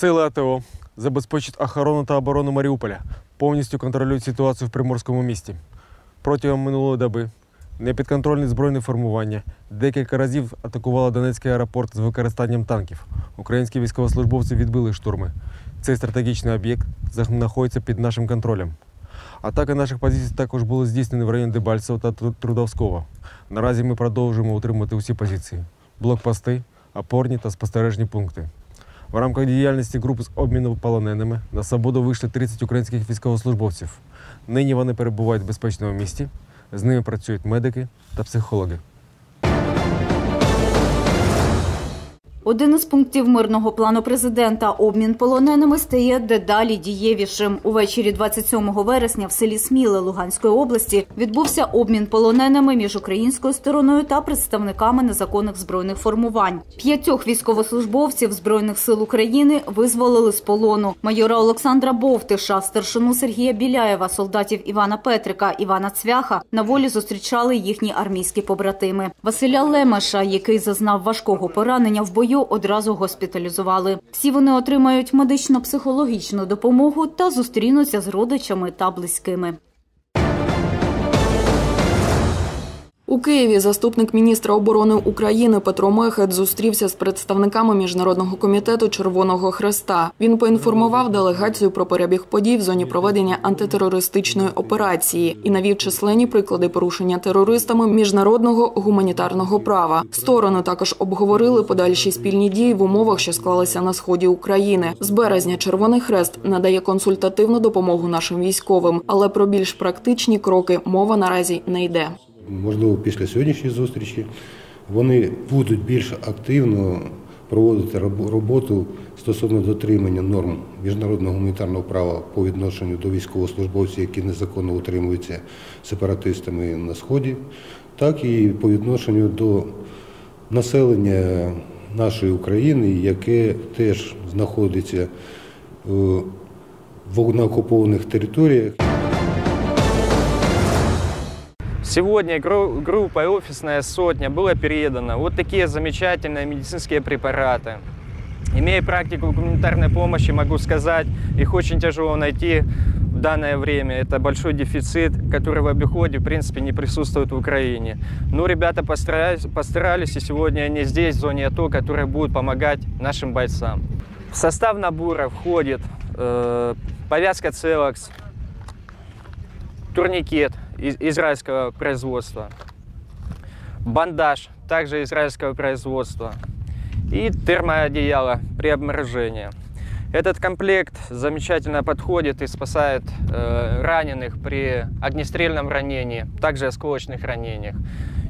Сили АТО забезпечать охорону та оборону Маріуполя, повністю контролюють ситуацію в Приморському місті. Протягом минулої доби непідконтрольні збройні формування декілька разів атакували Донецький аеропорт з використанням танків. Українські військовослужбовці відбили штурми. Цей стратегічний об'єкт знаходиться під нашим контролем. Атаки наших позицій також були здійснені в районі Дебальцево та Трудовського. Наразі ми продовжуємо утримувати усі позиції: блокпости, опорні та спостережні пункти. В рамках діяльності групи з обміну полоненими на свободу вийшли 30 українських військовослужбовців. Нині вони перебувають в безпечному місті. З ними працюють медики та психологи. Один із пунктів мирного плану президента обмін полоненими стає дедалі дієвішим. Увечері 27 вересня в селі Сміле Луганської області відбувся обмін полоненими між українською стороною та представниками незаконних збройних формувань. П'ятьох військовослужбовців збройних сил України визволили з полону. Майора Олександра Бовтиша, старшину Сергія Біляєва, солдатів Івана Петрика, Івана Цвяха на волі зустрічали їхні армійські побратими. Василя Лемеша, який зазнав важкого поранення в бою, одразу госпіталізували. Всі вони отримають медично-психологічну допомогу та зустрінуться з родичами та близькими. У Києві заступник міністра оборони України Петро Мехет зустрівся з представниками міжнародного комітету Червоного Хреста. Він поінформував делегацію про перебіг подій в зоні проведення антитерористичної операції і навів численні приклади порушення терористами міжнародного гуманітарного права. Сторони також обговорили подальші спільні дії в умовах, що склалися на сході України. З березня Червоний Хрест надає консультативну допомогу нашим військовим, але про більш практичні кроки мова наразі не йде. Можливо, після сьогоднішньої зустрічі, вони будуть більш активно проводити роботу стосовно дотримання норм міжнародного гуманітарного права по відношенню до військовослужбовців, які незаконно утримуються сепаратистами на сході, так і по відношенню до населення нашої України, яке теж знаходиться е, на окупованих територіях. Сегодня гру- группа «Офисная сотня» была передана вот такие замечательные медицинские препараты. Имея практику гуманитарной помощи, могу сказать, их очень тяжело найти в данное время. Это большой дефицит, который в обиходе, в принципе, не присутствует в Украине. Но ребята постарались, постарались и сегодня они здесь, в зоне АТО, которые будут помогать нашим бойцам. В состав набора входит э, повязка «Целокс», турникет из- израильского производства, бандаж также израильского производства и термоодеяло при обморожении. Этот комплект замечательно подходит и спасает э, раненых при огнестрельном ранении, также осколочных ранениях.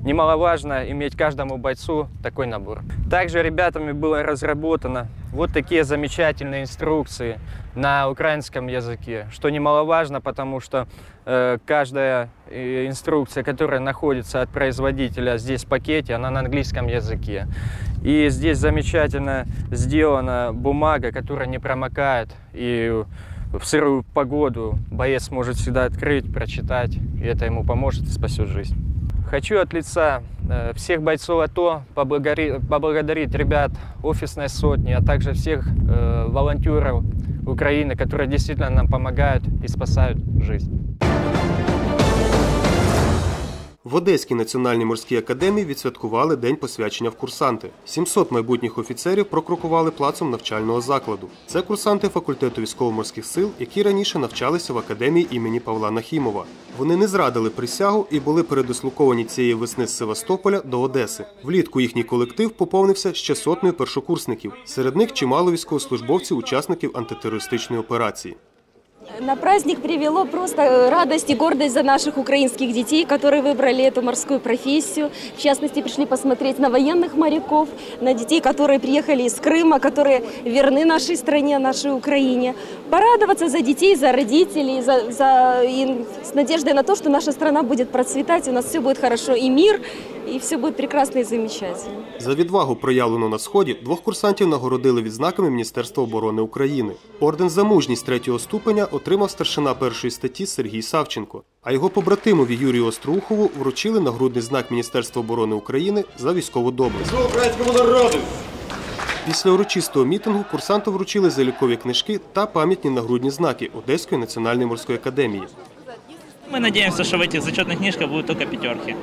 Немаловажно иметь каждому бойцу такой набор. Также ребятами было разработано вот такие замечательные инструкции на украинском языке, что немаловажно, потому что э, каждая э, инструкция, которая находится от производителя здесь в пакете, она на английском языке. И здесь замечательно сделана бумага, которая не промокает, и в сырую погоду боец может всегда открыть, прочитать, и это ему поможет и спасет жизнь. Хочу от лица э, всех бойцов АТО поблагодари- поблагодарить ребят офисной сотни, а также всех э, волонтеров Украины, которые действительно нам помогают и спасают жизнь. В Одеській національній морській академії відсвяткували день посвячення в курсанти. 700 майбутніх офіцерів прокрокували плацом навчального закладу. Це курсанти факультету військово-морських сил, які раніше навчалися в академії імені Павла Нахімова. Вони не зрадили присягу і були передислоковані цієї весни з Севастополя до Одеси. Влітку їхній колектив поповнився ще сотнею першокурсників. Серед них чимало військовослужбовців, учасників антитерористичної операції. На праздник привело просто э, радость и гордость за наших украинских детей, которые выбрали эту морскую профессию. В частности, пришли посмотреть на военных моряков, на детей, которые приехали из Крыма, которые верны нашей стране, нашей Украине. Порадоваться за детей, за родителей, за, за- и с надеждой на то, что наша страна будет процветать, у нас все будет хорошо, и мир, и все будет прекрасно и замечательно. За відвагу, проявлену на сході, двох курсантів нагородили відзнаками Міністерства оборони України. Орден за мужність третього ступеня отримав старшина першої статті Сергій Савченко, а його побратимові Юрію Остроухову вручили нагрудний знак Міністерства оборони України за військову доблесть. українському народу! Після урочистого мітингу курсантам вручили залікові книжки та пам'ятні нагрудні знаки Одеської національної морської академії. Мы надеемся, что в этих зачетных книжках будут только пятерки.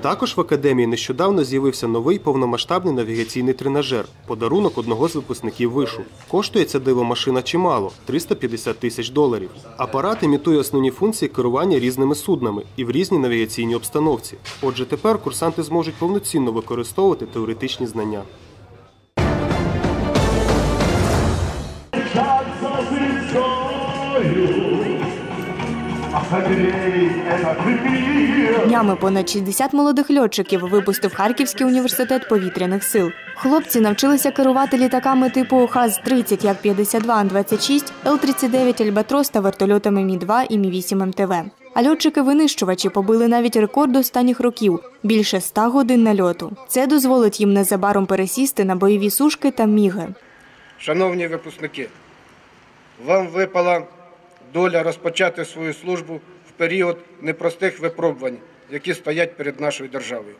Також в академії нещодавно з'явився новий повномасштабний навігаційний тренажер подарунок одного з випускників вишу. Коштує ця дивомашина чимало 350 тисяч доларів. Апарат імітує основні функції керування різними суднами і в різній навігаційній обстановці. Отже, тепер курсанти зможуть повноцінно використовувати теоретичні знання. Днями понад 60 молодих льотчиків випустив Харківський університет повітряних сил. Хлопці навчилися керувати літаками типу ХАЗ-30 Як-52Ан-26, Л-39 Альбатрос та вертольотами Мі-2 і Мі-8 МТВ. А льотчики-винищувачі побили навіть рекорд останніх років – більше 100 годин нальоту. Це дозволить їм незабаром пересісти на бойові сушки та міги. Шановні випускники, вам випала доля розпочати свою службу в період непростих випробувань, які стоять перед нашою державою.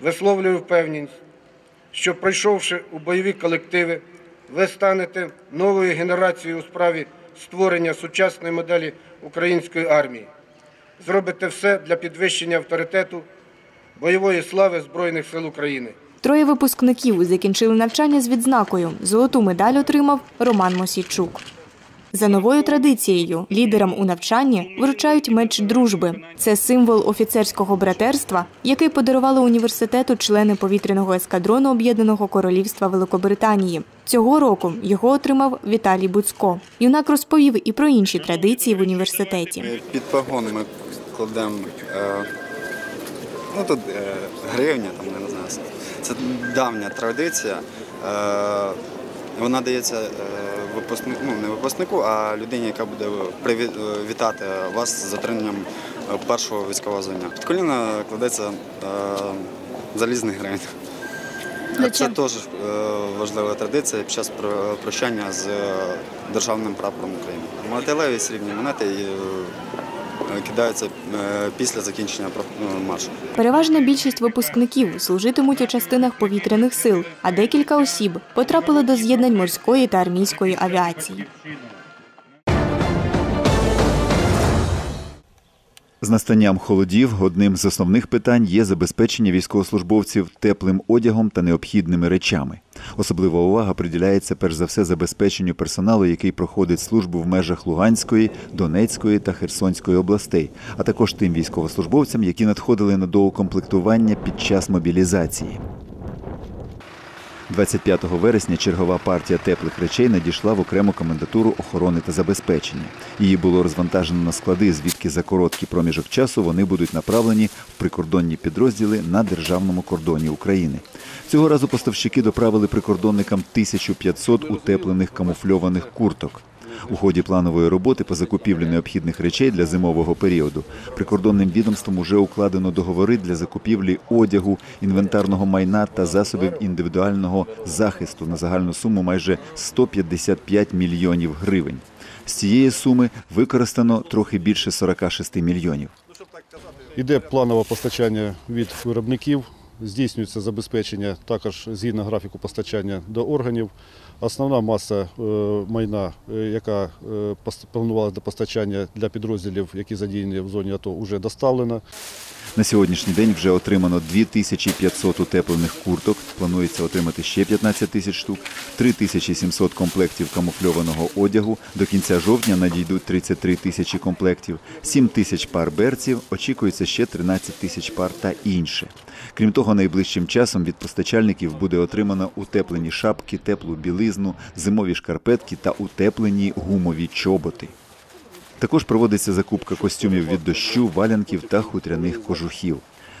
Висловлюю впевненість, що пройшовши у бойові колективи, ви станете новою генерацією у справі створення сучасної моделі української армії. Зробите все для підвищення авторитету, бойової слави Збройних сил України. Троє випускників закінчили навчання з відзнакою. Золоту медаль отримав Роман Мосійчук. За новою традицією лідерам у навчанні вручають меч дружби. Це символ офіцерського братерства, який подарували університету члени повітряного ескадрону Об'єднаного Королівства Великобританії. Цього року його отримав Віталій Буцько. Юнак розповів і про інші традиції в університеті. Під погон ми кладемо е, ну, тут е, гривня, там, не знаю. Це давня традиція. Вона дається е, випускнику, ну не випускнику, а людині, яка буде е, вітати вас з отриманням е, першого військового звання. Під коліна кладеться е, залізний гривень. Це теж важлива традиція під час прощання з державним прапором України. Металеві срібні монети кидаються е, після закінчення ну, маршу. Переважна більшість випускників служитимуть у частинах повітряних сил, а декілька осіб потрапили до з'єднань морської та армійської авіації. З настанням холодів одним з основних питань є забезпечення військовослужбовців теплим одягом та необхідними речами. Особлива увага приділяється перш за все забезпеченню персоналу, який проходить службу в межах Луганської, Донецької та Херсонської областей, а також тим військовослужбовцям, які надходили на доукомплектування під час мобілізації. 25 вересня чергова партія теплих речей надійшла в окрему комендатуру охорони та забезпечення. Її було розвантажено на склади, звідки за короткий проміжок часу вони будуть направлені в прикордонні підрозділи на державному кордоні України. Цього разу поставщики доправили прикордонникам 1500 утеплених камуфльованих курток. У ході планової роботи по закупівлі необхідних речей для зимового періоду прикордонним відомством уже укладено договори для закупівлі одягу, інвентарного майна та засобів індивідуального захисту на загальну суму майже 155 мільйонів гривень. З цієї суми використано трохи більше 46 мільйонів. Іде планове постачання від виробників, здійснюється забезпечення також згідно графіку постачання до органів. Основна маса е, майна, е, яка е, планувалася до постачання для підрозділів, які задіяні в зоні АТО, вже доставлена. На сьогоднішній день вже отримано 2500 утеплених курток. Планується отримати ще 15 тисяч штук, 3700 комплектів камуфльованого одягу. До кінця жовтня надійдуть 33 тисячі комплектів, 7 тисяч пар берців, очікується ще 13 тисяч пар та інше. Крім того, найближчим часом від постачальників буде отримано утеплені шапки, теплу білизну, зимові шкарпетки та утеплені гумові чоботи. Також проводиться закупка костюмів від дощу, валянків та хутряних кожухів.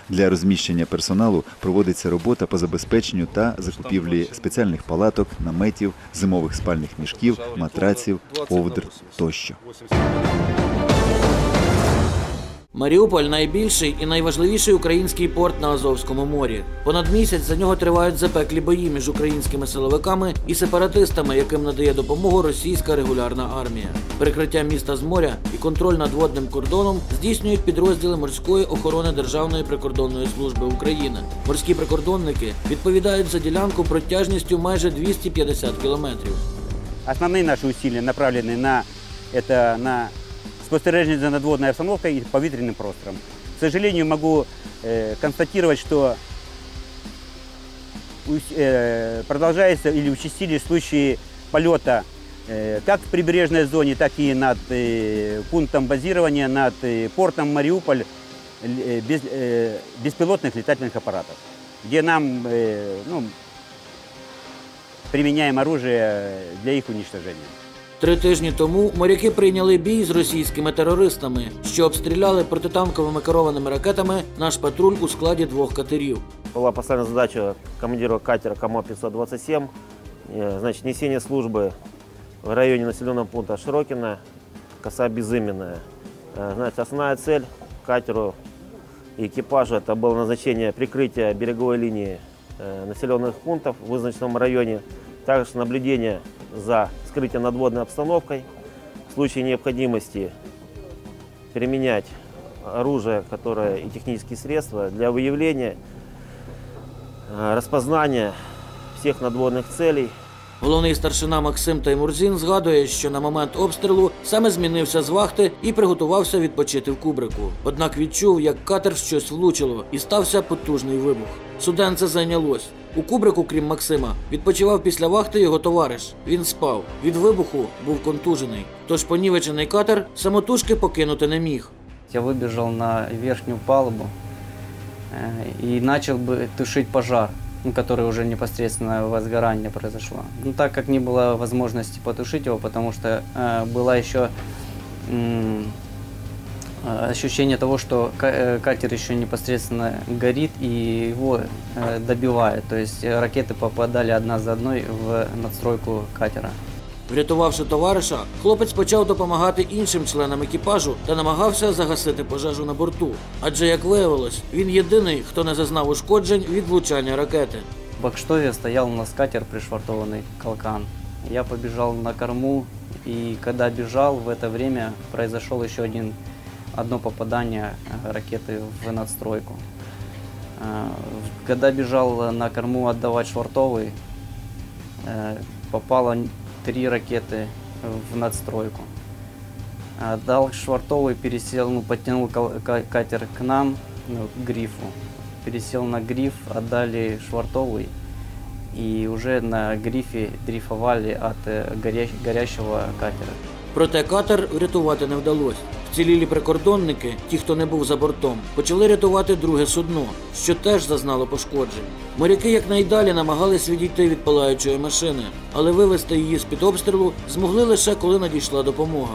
Для розміщення персоналу проводиться робота по забезпеченню та закупівлі спеціальних палаток, наметів, зимових спальних мішків, матраців, ковдр тощо. Маріуполь найбільший і найважливіший український порт на Азовському морі. Понад місяць за нього тривають запеклі бої між українськими силовиками і сепаратистами, яким надає допомогу російська регулярна армія. Перекриття міста з моря і контроль над водним кордоном здійснюють підрозділи морської охорони Державної прикордонної служби України. Морські прикордонники відповідають за ділянку протяжністю майже 250 кілометрів. Основные наши усилия направлены на, это, на спостережение за надводной обстановкой и повітряным простором. К сожалению, могу э, констатировать, что э, продолжается или участились случаи полета э, как в прибрежной зоне, так и над э, пунктом базирования, над э, портом Мариуполь э, без, э, беспилотных летательных аппаратов, где нам э, ну, применяем оружие для их уничтожения. Три тижні тому моряки прийняли бій з російськими терористами, що обстріляли протитанковими керованими ракетами наш патруль у складі двох катерів. Была поставлена задача командира катера КАМА-527, э, значит, несение службы в районе населенного пункта Широкино, коса Безыменная. Э, Значит, основная цель катеру и экипажу это было назначение прикрытия береговой линии э, населенных пунктов в вызначенном районе, также наблюдение за скрытием надводной обстановкой, в случае необходимости применять оружие которое, и технические средства для выявления Е, розпознання всіх надводних целей. Головний старшина Максим Таймурзін згадує, що на момент обстрілу саме змінився з вахти і приготувався відпочити в кубрику. Однак відчув, як катер щось влучило, і стався потужний вибух. Суденце зайнялось. У кубрику, крім Максима, відпочивав після вахти його товариш. Він спав. Від вибуху був контужений. Тож понівечений катер самотужки покинути не міг. Я выбежал на верхнюю палубу э, и начал бы тушить пожар, ну, который уже непосредственно возгорание произошло. Ну, так как не было возможности потушить его, потому что э, было еще м, э, ощущение того, что ка- э, катер еще непосредственно горит и его э, добивает. То есть э, ракеты попадали одна за одной в надстройку катера. Врятувавши товариша, хлопець почав допомагати іншим членам екіпажу та намагався загасити пожежу на борту. Адже, як виявилось, він єдиний, хто не зазнав ушкоджень від влучання ракети. В Бакштове стоял у нас катер пришвартованный «Калкан». Я побежал на корму, и когда бежал, в это время произошел еще один, одно попадание э, ракеты в надстройку. Э, в- Когда бежал на корму отдавать швартовый, э, попало н- три ракеты в надстройку. Отдал швартовый, пересел, ну, подтянул кал- ка- катер к нам, ну, к грифу. Пересел на гриф, отдали швартовый. И уже на грифе дрейфовали от э, горя- горящего катера. Проте катер врятувати не вдалося. Вцілілі прикордонники, ті, хто не був за бортом, почали рятувати друге судно, що теж зазнало пошкоджень. Моряки якнайдалі намагались відійти від палаючої машини, але вивести її з-під обстрілу змогли лише коли надійшла допомога.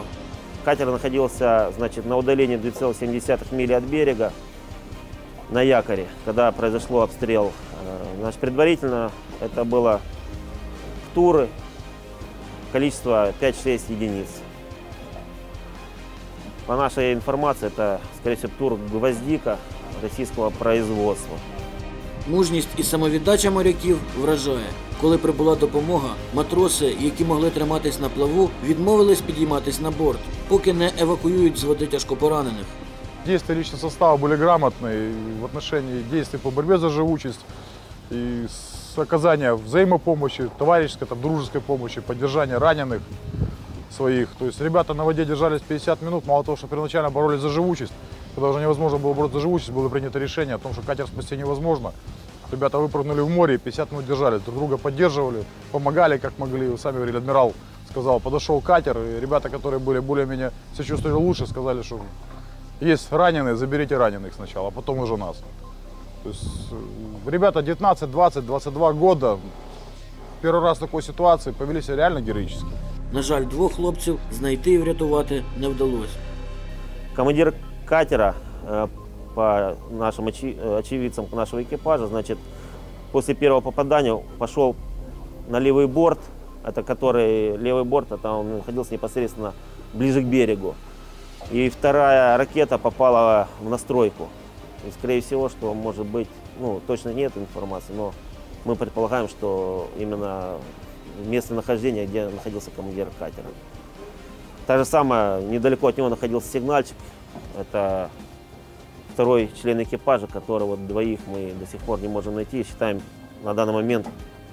Катер находился значит, на удалении 2,7 мили от берега на якоре, когда произошло обстрел. Э, Значит, предварительно это было туры, количество 5-6 единиц. По нашей информации, это, скорее всего, тур «Гвоздика» российского производства. Мужність і самовіддача моряків вражає. Коли прибула допомога, матроси, які могли триматись на плаву, відмовились підійматись на борт, поки не евакуюють з води тяжкопоранених. Действия личного состава были грамотные в отношении действий по борьбе за живучесть и с оказания взаимопомощи, товарищеской, там, дружеской помощи, поддержания раненых Своих. То есть ребята на воде держались 50 минут, мало того, что первоначально боролись за живучесть, когда уже невозможно было бороться за живучесть, было принято решение о том, что катер спасти невозможно. Ребята выпрыгнули в море и 50 минут держались, друг друга поддерживали, помогали как могли. Вы сами говорили, адмирал сказал, подошел катер, и ребята, которые были более-менее себя чувствовали лучше, сказали, что есть раненые, заберите раненых сначала, а потом уже нас. То есть э, ребята 19, 20, 22 года, первый раз в такой ситуации повели себя реально героически. На жаль, двох хлопців знайти і врятувати не вдалося. Командир катера, по нашим очевидцам нашего экипажа, значит, после первого попадания пошел на левый борт, это который левый борт, это он находился непосредственно ближе к берегу. И вторая ракета попала в настройку. И, скорее всего, что может быть, ну, точно нет информации, но мы предполагаем, что именно место нахождения, где находился командир катера. Так же самое, недалеко от него находился сигнальчик. Это второй член экипажа, которого двоих мы до сих пор не можем найти. Считаем на данный момент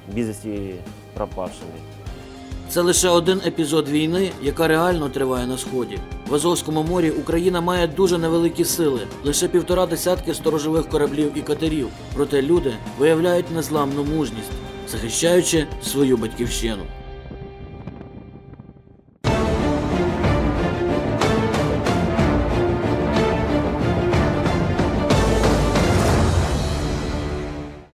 без вести пропавшими. Це лише один епізод війни, яка реально триває на сході. В Азовському морі Україна має дуже невеликі сили, лише півтора десятки сторожових кораблів і катерів. Проте люди виявляють незламну мужність, захищаючи свою батьківщину.